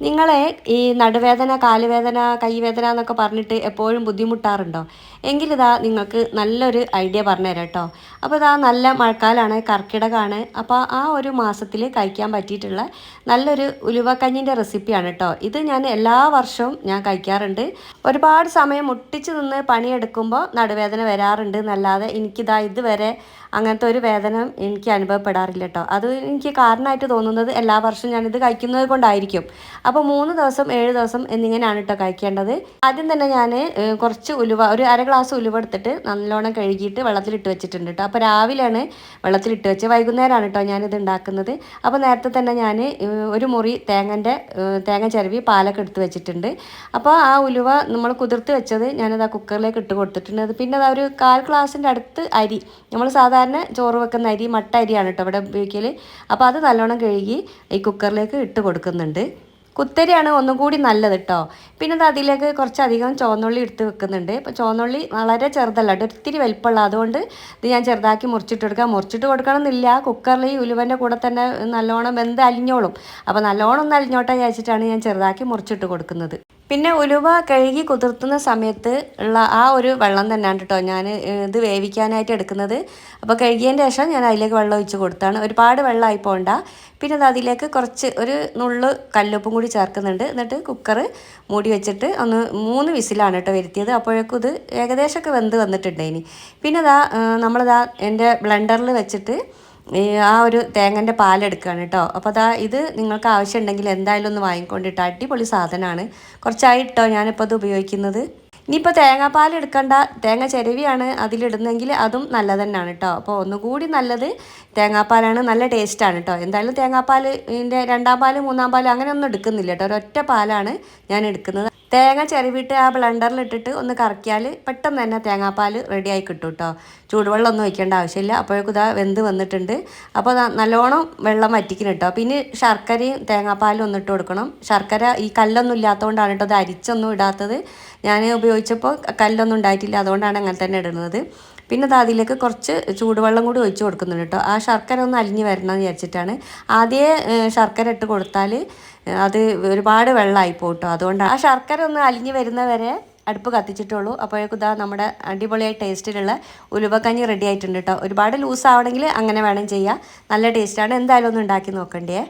നിങ്ങളെ ഈ നടുവേദന കാലുവേദന കൈവേദന എന്നൊക്കെ പറഞ്ഞിട്ട് എപ്പോഴും ബുദ്ധിമുട്ടാറുണ്ടോ? എങ്കിലിതാ നിങ്ങൾക്ക് നല്ലൊരു ഐഡിയ പറഞ്ഞുതരാം കേട്ടോ. അപ്പോൾ ഇതാ നല്ല മഴക്കാലമാണ് കർക്കിടകമാണ്. അപ്പോൾ ആ ഒരു മാസത്തിൽ കഴിക്കാൻ പറ്റിയിട്ടുള്ള നല്ലൊരു ഉലുവക്കഞ്ഞിന്റെ റെസിപ്പിയാണ് കേട്ടോ. ഇത് ഞാൻ എല്ലാ വർഷവും ഞാൻ കഴിക്കാറുണ്ട്. ഒരുപാട് സമയം മുട്ടിച്ച് നിന്ന് പണിയെടുക്കുമ്പോൾ നടുവേദന വരാറുണ്ട് എന്നല്ലാതെ എനിക്കിതാ ഇതുവരെ അങ്ങനത്തെ ഒരു വേദന എനിക്ക് അനുഭവപ്പെടാറില്ല കേട്ടോ അത് എനിക്ക് കാരണമായിട്ട് തോന്നുന്നത് എല്ലാ വർഷവും ഞാനിത് കഴിക്കുന്നത് കൊണ്ടായിരിക്കും. അപ്പോൾ മൂന്ന് ദിവസം ഏഴ് ദിവസം എന്നിങ്ങനെയാണ് കേട്ടോ കഴിക്കേണ്ടത്. ആദ്യം തന്നെ ഞാൻ കുറച്ച് ഉലുവ ഒരു അര ഗ്ലാസ് ഉലുവ എടുത്തിട്ട് നല്ലോണം കഴുകിയിട്ട് വെള്ളത്തിലിട്ട് വെച്ചിട്ടുണ്ട് കേട്ടോ അപ്പോൾ രാവിലെയാണ് വെള്ളത്തിലിട്ട് വെച്ച് വൈകുന്നേരമാണ് കേട്ടോ ഞാനിത് ഉണ്ടാക്കുന്നത് അപ്പോൾ നേരത്തെ തന്നെ ഞാൻ ഒരു മുറി തേങ്ങന്റെ തേങ്ങ ചിരവി പാലൊക്കെ എടുത്ത് വെച്ചിട്ടുണ്ട്. അപ്പോൾ ആ ഉലുവ നമ്മൾ കുതിർത്ത് വെച്ചത് ഞാനത് ആ കുക്കറിലേക്ക് ഇട്ട് കൊടുത്തിട്ടുണ്ട്. പിന്നെ അത് ഒരു കാൽ ഗ്ലാസിന്റെ അടുത്ത് അരി നമ്മൾ സാധാരണ ചോറ് വെക്കുന്ന അരി മട്ട അരിയാണ് കേട്ടോ ഇവിടെ ഉപയോഗിക്കൽ അപ്പോൾ അത് നല്ലോണം കഴുകി ഈ കുക്കറിലേക്ക് ഇട്ട് കൊടുക്കുന്നുണ്ട്. കുത്തരിയാണ് ഒന്നും കൂടി നല്ലത് കേട്ടോ പിന്നെ അത് അതിലേക്ക് കുറച്ചധികം ചുവന്നുള്ളി എടുത്ത് വെക്കുന്നുണ്ട്. ഇപ്പോൾ ചുവന്നുള്ളി വളരെ ചെറുതല്ല കേട്ടോ ഒത്തിരി വലിപ്പമുള്ള. അതുകൊണ്ട് ഇത് ഞാൻ ചെറുതാക്കി മുറിച്ചിട്ട് കൊടുക്കാം. മുറിച്ചിട്ട് കൊടുക്കണം എന്നില്ല കുക്കറിൽ ഈ ഉലുവന്റെ കൂടെ തന്നെ നല്ലോണം വെന്ത് അലിഞ്ഞോളും. അപ്പോൾ നല്ലോണം ഒന്ന് അലിഞ്ഞോട്ടെ വിചാരിച്ചിട്ടാണ് ഞാൻ ചെറുതാക്കി മുറിച്ചിട്ട് കൊടുക്കുന്നത്. പിന്നെ ഉലുവ കഴുകി കുതിർത്തുന്ന സമയത്ത് ഉള്ള ആ ഒരു വെള്ളം തന്നെയാണ് കേട്ടോ ഞാൻ ഇത് വേവിക്കാനായിട്ട് എടുക്കുന്നത്. അപ്പോൾ കഴുകിയതിന്റെ ശേഷം ഞാൻ അതിലേക്ക് വെള്ളം ഒഴിച്ച് കൊടുത്താണ്. ഒരുപാട് വെള്ളമായി പോകണ്ട പിന്നെ അത് അതിലേക്ക് കുറച്ച് ഒരു നുള്ളു കല്ലുപ്പും കൂടി ചേർക്കുന്നുണ്ട്. എന്നിട്ട് കുക്കർ മൂടി വെച്ചിട്ട് ഒന്ന് മൂന്ന് വിസിലാണ് കേട്ടോ വരുത്തിയത്. അപ്പോഴേക്കും ഇത് ഏകദേശമൊക്കെ വെന്ത് വന്നിട്ടുണ്ട് ഇനി. പിന്നെ ഇതാ നമ്മളിതാ എന്റെ ബ്ലെൻഡറിൽ വെച്ചിട്ട് ആ ഒരു തേങ്ങന്റെ പാലെടുക്കുകയാണ് കേട്ടോ. അപ്പോൾ അതാ ഇത് നിങ്ങൾക്ക് ആവശ്യമുണ്ടെങ്കിൽ എന്തായാലും ഒന്ന് വാങ്ങിക്കൊണ്ടിട്ട് അടിപൊളി സാധനമാണ്. കുറച്ചായിട്ടോ ഞാനിപ്പോൾ അത് ഉപയോഗിക്കുന്നത്. ഇനിയിപ്പോൾ തേങ്ങാപ്പാൽ എടുക്കണ്ട. തേങ്ങ ചിരവിയാണ് അതിലിടുന്നെങ്കിൽ അതും നല്ലത് തന്നെയാണ് കേട്ടോ. അപ്പോൾ ഒന്നുകൂടി നല്ലത് തേങ്ങാപ്പാലാണ് നല്ല ടേസ്റ്റാണ് കേട്ടോ. എന്തായാലും തേങ്ങാപ്പാൽ ഇതിന്റെ രണ്ടാം പാൽ മൂന്നാം പാൽ അങ്ങനെ ഒന്നും എടുക്കുന്നില്ല കേട്ടോ. ഒരൊറ്റ പാലാണ് ഞാൻ എടുക്കുന്നത്. തേങ്ങ ചിരവിട്ട് ആ ബ്ലെൻഡറിൽ ഇട്ടിട്ട് ഒന്ന് കറക്കിയാൽ പെട്ടെന്ന് തന്നെ തേങ്ങാപ്പാൽ റെഡിയായി കിട്ടും കേട്ടോ ചൂടുവെള്ളം ഒന്നും വയ്ക്കേണ്ട ആവശ്യമില്ല. അപ്പോഴേക്കും ഇതാ വെന്ത് വന്നിട്ടുണ്ട്. അപ്പോൾ നല്ലോണം വെള്ളം വറ്റിക്കണം കേട്ടോ പിന്നെ ശർക്കരയും തേങ്ങാപ്പാലും ഒന്നിട്ട് കൊടുക്കണം. ശർക്കര ഈ കല്ലൊന്നും ഇല്ലാത്തതുകൊണ്ടാണ് കേട്ടോ അത് അരിച്ചൊന്നും ഇടാത്തത്. ഞാൻ ഉപയോഗിച്ചപ്പോൾ കല്ലൊന്നും ഉണ്ടായിട്ടില്ല. അതുകൊണ്ടാണ് അങ്ങനെ തന്നെ ഇടുന്നത്. പിന്നെ അത് അതിലേക്ക് കുറച്ച് ചൂടുവെള്ളം കൂടി ഒഴിച്ച് കൊടുക്കുന്നുണ്ട് കേട്ടോ. ആ ശർക്കര ഒന്ന് അലിഞ്ഞ് വരണം എന്ന് വിചാരിച്ചിട്ടാണ്. ആദ്യമേ ശർക്കര ഇട്ട് കൊടുത്താൽ അത് ഒരുപാട് വെള്ളമായി പോട്ടോ. അതുകൊണ്ടാണ് ആ ശർക്കര ഒന്ന് അലിഞ്ഞ് വരുന്നവരെ അടുപ്പ് കത്തിച്ചിട്ടുള്ളൂ. അപ്പോഴേക്കും ഇതാ നമ്മുടെ അടിപൊളിയായി ടേസ്റ്റിലുള്ള ഉലുവക്കഞ്ഞി റെഡി ആയിട്ടുണ്ട് കേട്ടോ. ഒരുപാട് ലൂസ് ആവണമെങ്കിൽ അങ്ങനെ വേണം ചെയ്യുക നല്ല ടേസ്റ്റാണ് എന്തായാലും ഒന്ന് ഉണ്ടാക്കി നോക്കണ്ടേ?